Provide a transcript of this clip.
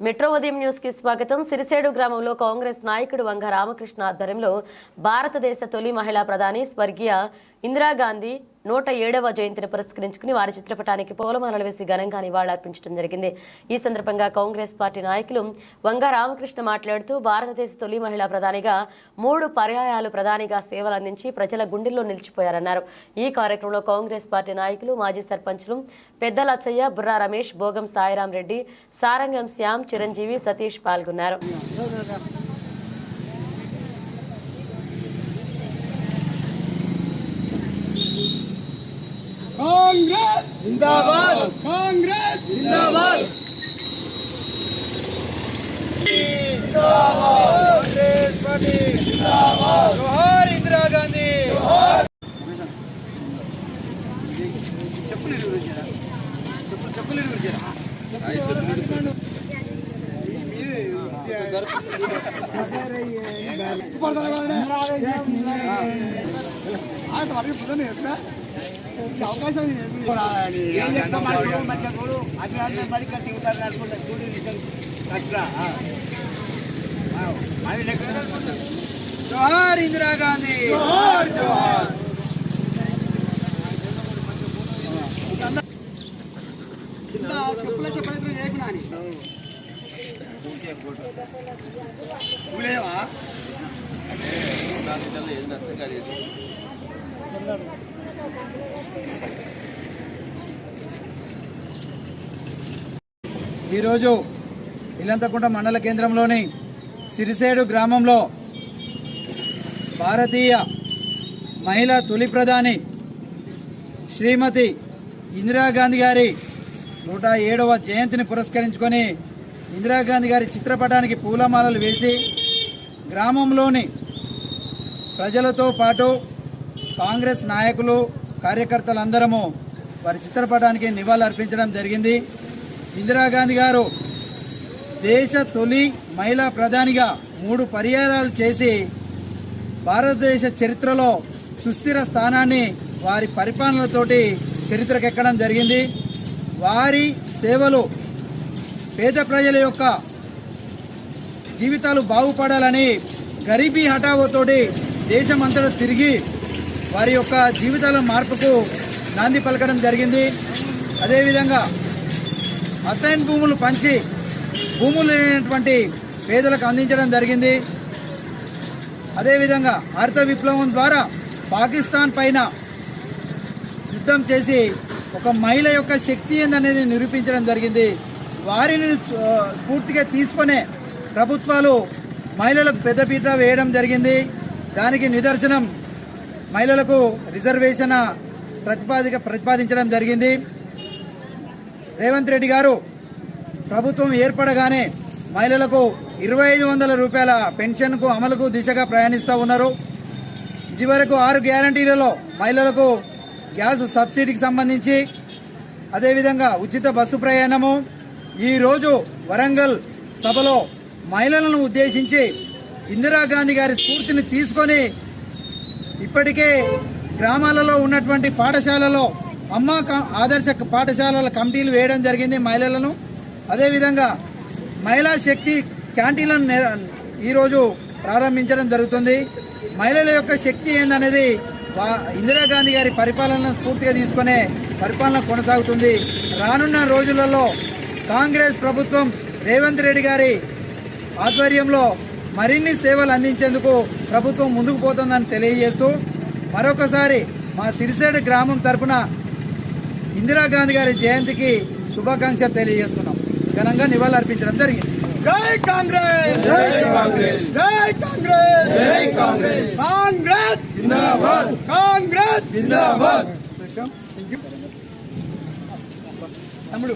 Metro ఉదయం న్యూస్కి స్వాగతం. సిరిసేడు గ్రామంలో కాంగ్రెస్ నాయకుడు వంగ రామకృష్ణ ఆధ్వర్యంలో భారతదేశ తొలి మహిళా ప్రధాని స్వర్గీయ ఇందిరాగాంధీ నూట ఏడవ జయంతిని పురస్కరించుకుని వారి చిత్రపటానికి పూలమాలలు వేసి ఘనంగా నివాళులర్పించడం జరిగింది. ఈ సందర్భంగా కాంగ్రెస్ పార్టీ నాయకులు వంగ రామకృష్ణ మాట్లాడుతూ భారతదేశ తొలి మహిళా ప్రధానిగా మూడు పర్యాయాలు ప్రధానిగా సేవలు అందించి ప్రజల గుండెల్లో నిలిచిపోయారన్నారు. ఈ కార్యక్రమంలో కాంగ్రెస్ పార్టీ నాయకులు మాజీ సర్పంచులు పెద్ద లచ్చయ్య బుర్రా రమేష్ భోగం సాయిరాం రెడ్డి సారంగం శ్యామ్ చిరంజీవి సతీష్ పాల్గొన్నారు కాంగ్రెస్ జిందాబాద్ కాంగ్రెస్ జిందాబాద్ జోహార్ ఇందిరా గాంధీ చెప్పులు చెప్పులు చెప్పులు ఇరు గురించి అవకాశం జోహార్ ఇందిరా గాంధీ. జోహార్ జోహార్. చెప్పుల చెప్పలేదు చేయకున్నా అని ఊలేవా ఈరోజు ఇల్లంతకుంట మండల కేంద్రంలోని సిరిసేడు గ్రామంలో భారతీయ మహిళా తొలి ప్రధాని శ్రీమతి ఇందిరాగాంధీ గారి నూట ఏడవ జయంతిని పురస్కరించుకొని ఇందిరాగాంధీ గారి చిత్రపటానికి పూలమాలలు వేసి గ్రామంలోని ప్రజలతో పాటు కాంగ్రెస్ నాయకులు కార్యకర్తలందరము వారి చిత్రపటానికి నివాళులు అర్పించడం జరిగింది. ఇందిరాగాంధీ గారు దేశ తొలి మహిళా ప్రధానిగా మూడు పరిహారాలు చేసి భారతదేశ చరిత్రలో సుస్థిర స్థానాన్ని వారి పరిపాలనతోటి చరిత్రకెక్కడం జరిగింది. వారి సేవలు పేద ప్రజల యొక్క జీవితాలు బాగుపడాలని గరీబీ హఠావోతోటి దేశమంతటా తిరిగి వారి యొక్క జీవితాల మార్పుకు నాంది పలకడం జరిగింది. అదేవిధంగా అసైన్ భూములు పంచి భూములు లేనటువంటి పేదలకు అందించడం జరిగింది. అదేవిధంగా హరిత విప్లవం ద్వారా పాకిస్తాన్ పైన యుద్ధం చేసి ఒక మహిళ యొక్క శక్తి ఏందనేది నిరూపించడం జరిగింది. వారిని పూర్తిగా స్ఫూర్తిగా తీసుకునే ప్రభుత్వాలు మహిళలకు పెద్దపీట వేయడం జరిగింది. దానికి నిదర్శనం మహిళలకు రిజర్వేషన్ ప్రతిపాదిక ప్రతిపాదించడం జరిగింది. రేవంత్ రెడ్డి గారు ప్రభుత్వం ఏర్పడగానే మహిళలకు ఇరవై ఐదు వందల రూపాయల పెన్షన్కు అమలుకు దిశగా ప్రయాణిస్తూ ఉన్నారు. ఇదివరకు ఆరు గ్యారంటీలలో మహిళలకు గ్యాస్ సబ్సిడీకి సంబంధించి అదేవిధంగా ఉచిత బస్సు ప్రయాణము. ఈరోజు వరంగల్ సభలో మహిళలను ఉద్దేశించి ఇందిరాగాంధీ గారి స్ఫూర్తిని తీసుకొని ఇప్పటికే గ్రామాలలో ఉన్నటువంటి పాఠశాలలో అమ్మ ఆదర్శ పాఠశాలల కమిటీలు వేయడం జరిగింది మహిళలను. అదేవిధంగా మహిళా శక్తి క్యాంటీన్లను ఈరోజు ప్రారంభించడం జరుగుతుంది. మహిళల యొక్క శక్తి ఏందనేది ఇందిరాగాంధీ గారి పరిపాలన స్ఫూర్తిగా తీసుకునే పరిపాలన కొనసాగుతుంది. రానున్న రోజులలో కాంగ్రెస్ ప్రభుత్వం రేవంత్ రెడ్డి గారి ఆధ్వర్యంలో మరిన్ని సేవలు అందించేందుకు ప్రభుత్వం ముందుకు పోతుందని తెలియజేస్తూ మరొకసారి మా సిరిసేడు గ్రామం తరపున ఇందిరాగాంధీ గారి జయంతికి శుభాకాంక్షలు తెలియజేస్తున్నాం. ఘనంగా నివాళులు అర్పించడం జరిగింది. జై కాంగ్రెస్! జై కాంగ్రెస్! జై కాంగ్రెస్! జై కాంగ్రెస్! కాంగ్రెస్! జిందాబాద్! కాంగ్రెస్! జిందాబాద్! తమ్ముడు